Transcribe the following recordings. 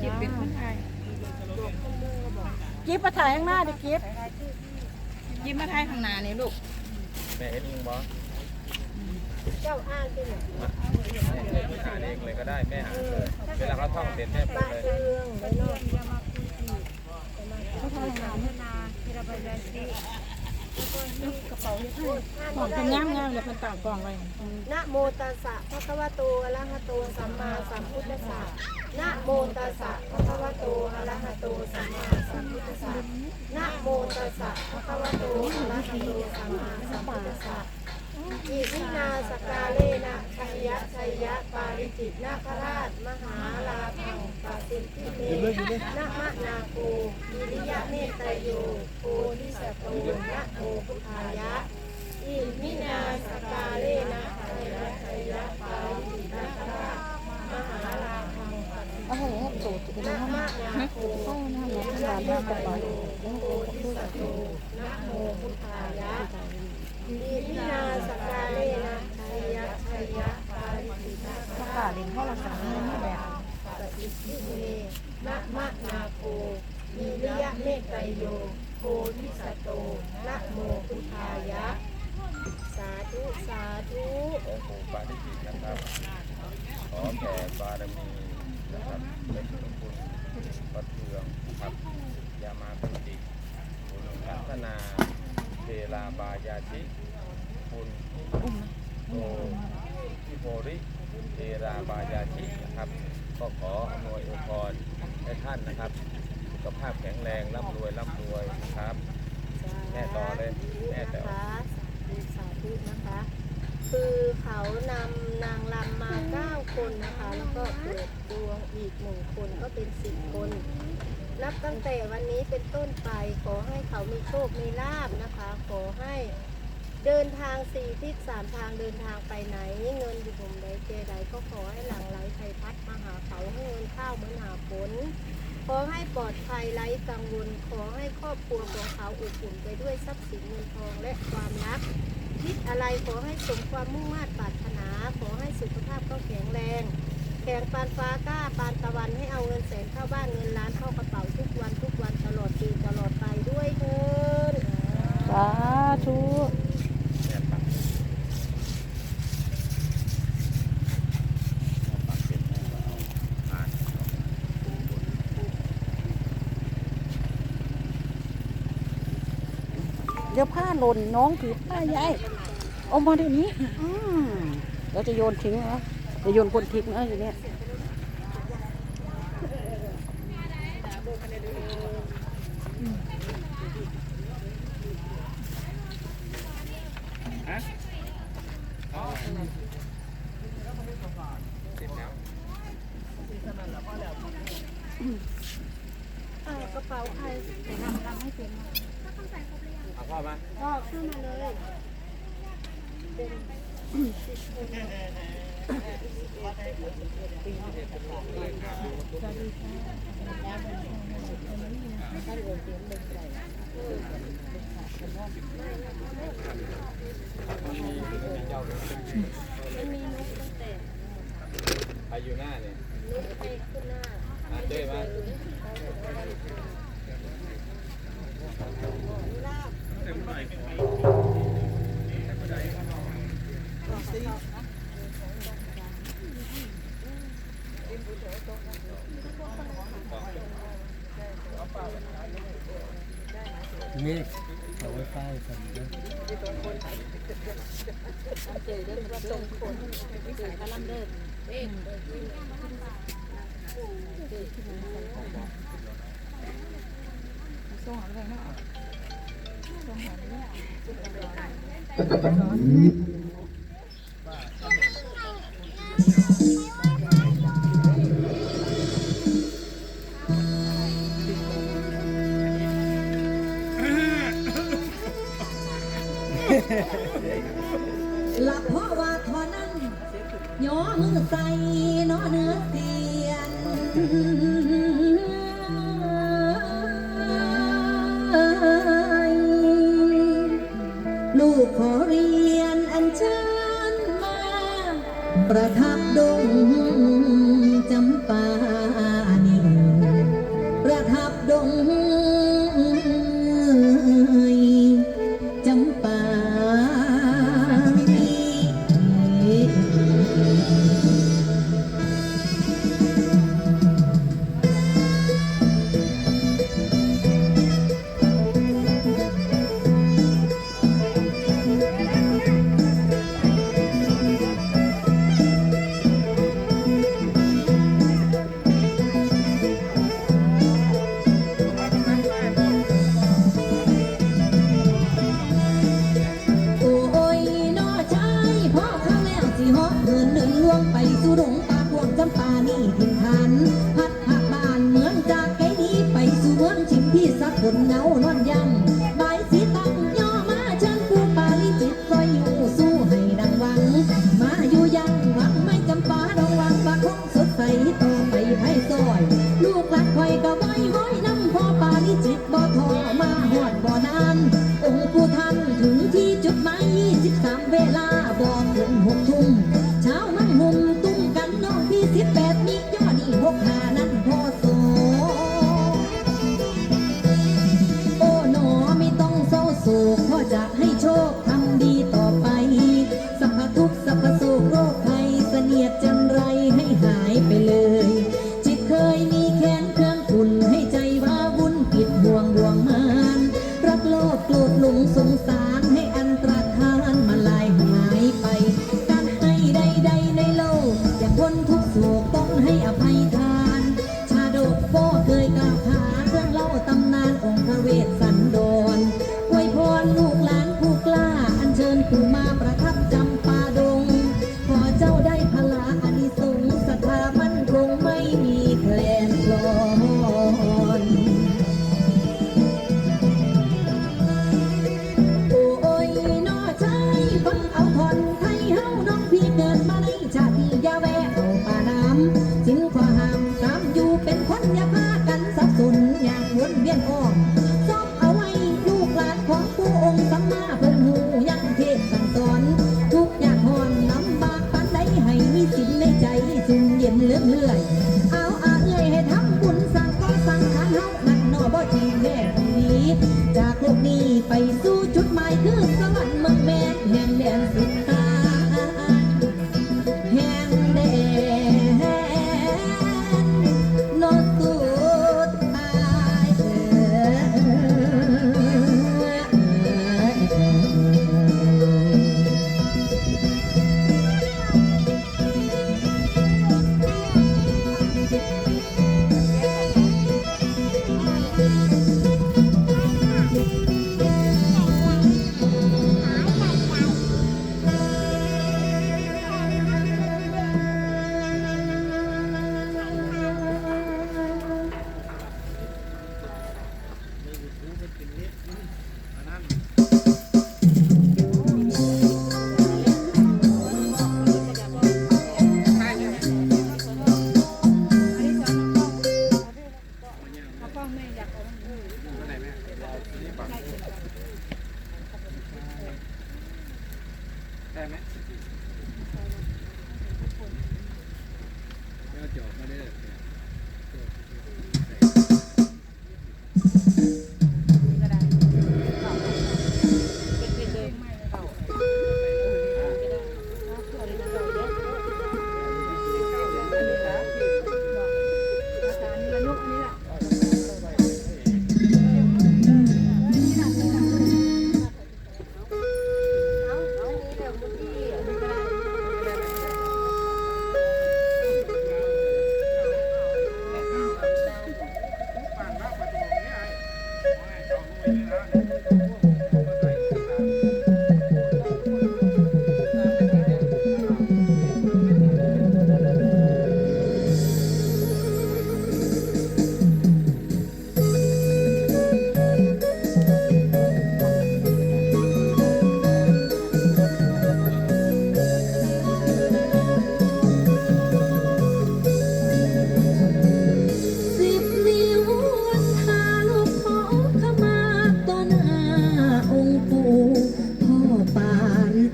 จิบเป็นคนไทยกิ๊บมาถ่ายข้างหน้าดิกิ๊บยิ้มมาไทยข้างหน้านี่ลูกแม่เห็นลุงบอสเจ้าอ้างที่ไหนแม่อ่านเองเลยก็ได้แม่อ่านเลยเวลาเขาท่องเสร็จแม่พูบ้าดเลยเรืองไม่นอกของเป็นย่างย่างเลยเป็นต่างกล่องไว้นะโมตัสสะภะคะวะโตอะระหะโตสัมมา สัมพุทธัสสะนะโมตัสสะภะคะวะโตอะระหะโตสัมมาสัมพุทธัสสะนะโมตัสสะภะคะวะโตอะระหะโตสัมมาสัมพุทธัสสะอิมินาสกาเลนะชัยยะชัยยะปาริจิตนาคราช มหาลาภังปสิทธิเมนะมะนาโกวิริยะเมตโยโพธิสัตโตนะโมพุทธายะอิมินาสกาเลนะชัยยะปาริจิตนาคราช มหาลาภังปสิทธิ โอ้โหสูตรเป็น นะ ย่าง มะนาโก เข้าหน้าหม วิ ดริหยะวานเมมากตกไตรว่าโยโพธิสตโตนะโมพุทธายะอิมินาสกาเลนะชัยยะชัยยะปาริจิตาคประกาศเรียนข้อละสามนี่แบบปฏิทิเมนะมะนาโควิริยะเมตไตโยโพธิสัตโตนะโมพุทธายะ สาธุ สาธุโอ้โหปาฏิจิตนะครับ ขอแผ่บารมี นะครับเป็นคุณคุณประเทืองครับยามาพุติคุณพัฒนาเทลาบายาชิคุณโตทิโพริเทราบายาชินะครับก็ขออำนวยอวยพรให้ท่านนะครับสุขภาพแข็งแรงร่ำรวยร่ำรวยนะครับแม่ต่อเลยแม่แต่ สาธุนะคะ คือเขานำ คนนะคะ แล้วก็เปิดดวงอีกหนึ่งคนก็เป็นสิบคน นับตั้งแต่วันนี้เป็นต้นไปขอให้เขามีโชค มีลาบนะคะ ขอให้เดินทางสี่ทิศสามทางเดินทางไปไหน เงินอยู่ผมใดเจใดก็ขอให้หลังไหลไทยพัดมาหาเขาให้เงินข้าวเหมือนหาฝนขอให้ปลอดภัยไร้กังวล ขอให้ครอบครัวของเขาอบอุ่นไปด้วยทรัพย์สินเงินทองและความรัก คิดอะไรขอให้สมความมุ่งมา่ปรารถนา ขอให้สุขภาพก็แข็งแรง แข็งปานฟ้ากล้าปานตะวันให้เอาเงินแสนเข้าบ้านเงินล้านเข้ากระเป๋าทุกวันทุกวันตลอดปีตลอดไปด้วยเถิดสาธุ แม่ปักปักเสร็จแม่ก็เอาผ่าน เดี๋ยวผ้าหล่นน้องถือผ้ายายเอามาเดี๋ยวนี้อืมเราจะโยนทิ้งนะจะโยนคนทิ้งนะอย่างเนี้ยเสร็จแล้วอ่ากระเป๋าใครเอาพ่อมาก็ขึ้นมาเลยมันมีนุกตั้งแต่ใครอยู่หน้าเนี่ยนุกไปขึ้นหน้าอาเจ้มา นี่เอาไว้ใต้กันนะเจอเรื่องว่าตรงคนเจอคาลัมเดอร์เอ๊ะส่งอะไรเนาะ หลับเพราะว่าทอนั้นย่อมือใส่นอเนื้อเสียน ขอเรียนอันเชิญมา ประทับดง สิามเวลาบอกถึงหกทุ่มเช้ามันหุ่มตุ้มกันน้องที่สิบแปดมีย่อนี่หกหานั้นพอโสโอ้หนอไม่ต้องเศร้าโศกพ่อจะให้โชคทำดีต่อไปสัพพทุกสัพพโศกโรคภัยเสนียดจันไรให้หายไปเลย จิตเคยมีแค้นเครื่องคุณให้ใจว่าวุ่นปิดห่วงห่วงมานรักโลกโกรธหลงสงสารให้ 没有拍。 มันนอบ่ทีแม่คนนี้ จากโลกนี้ไปสู่จุดหมายคือสวรรค์เมืองแม่แน่งแดนสุดใต้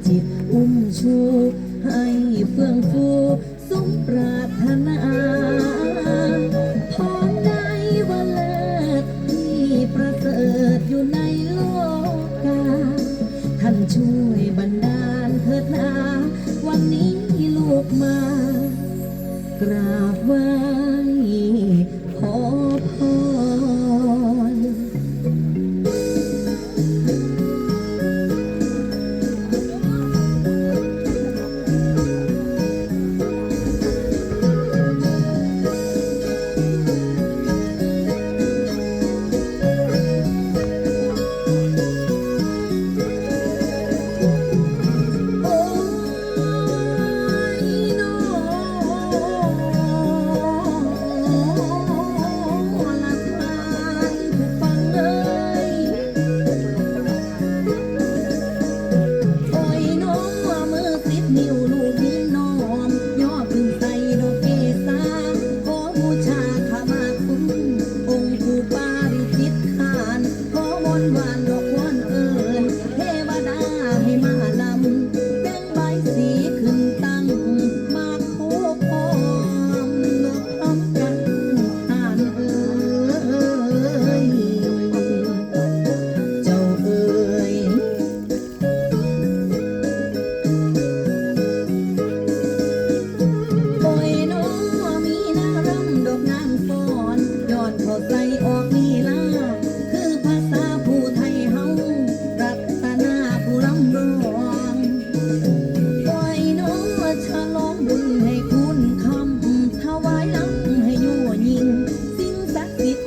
Chỉ uống?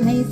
每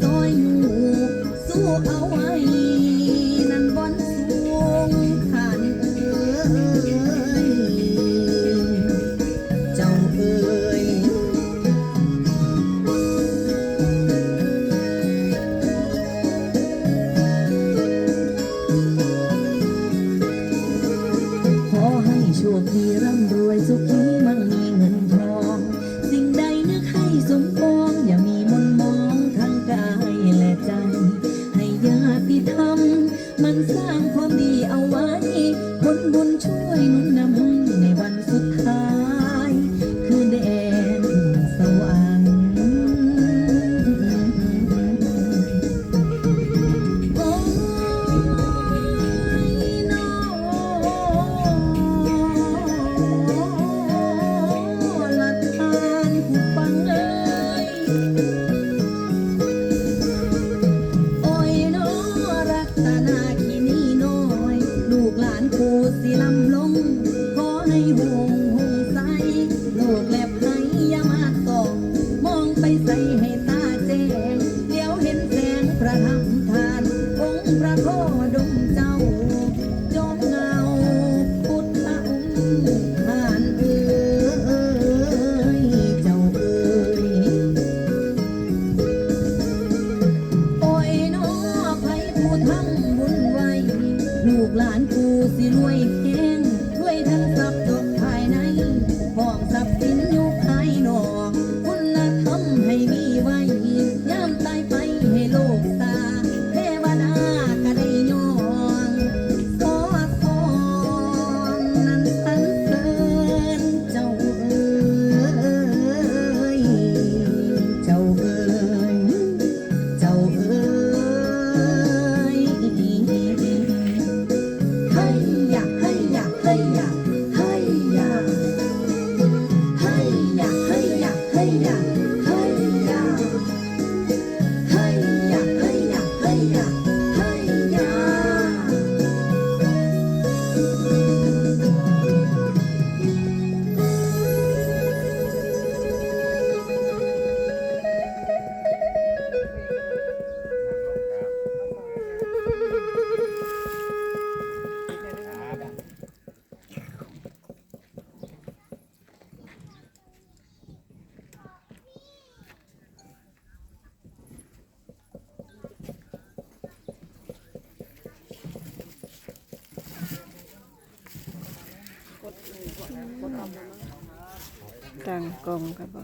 บบ่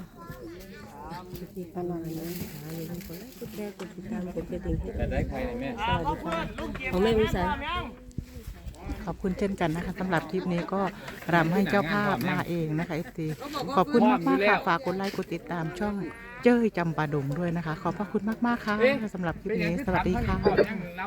อร่อยเลยแต่ได้ใครแม่ของแม่วิสัยขอบคุณเช่นกันนะคะสำหรับคลิปนี้ก็รำให้เจ้าภาพมาเองนะคะเอฟซีขอบคุณมากๆค่ะฝากกดไลค์กดติดตามช่องเจ้ยจำปาดงด้วยนะคะ ขอบพระคุณมากๆค่ะสำหรับคลิปนี้สวัสดีค่ะ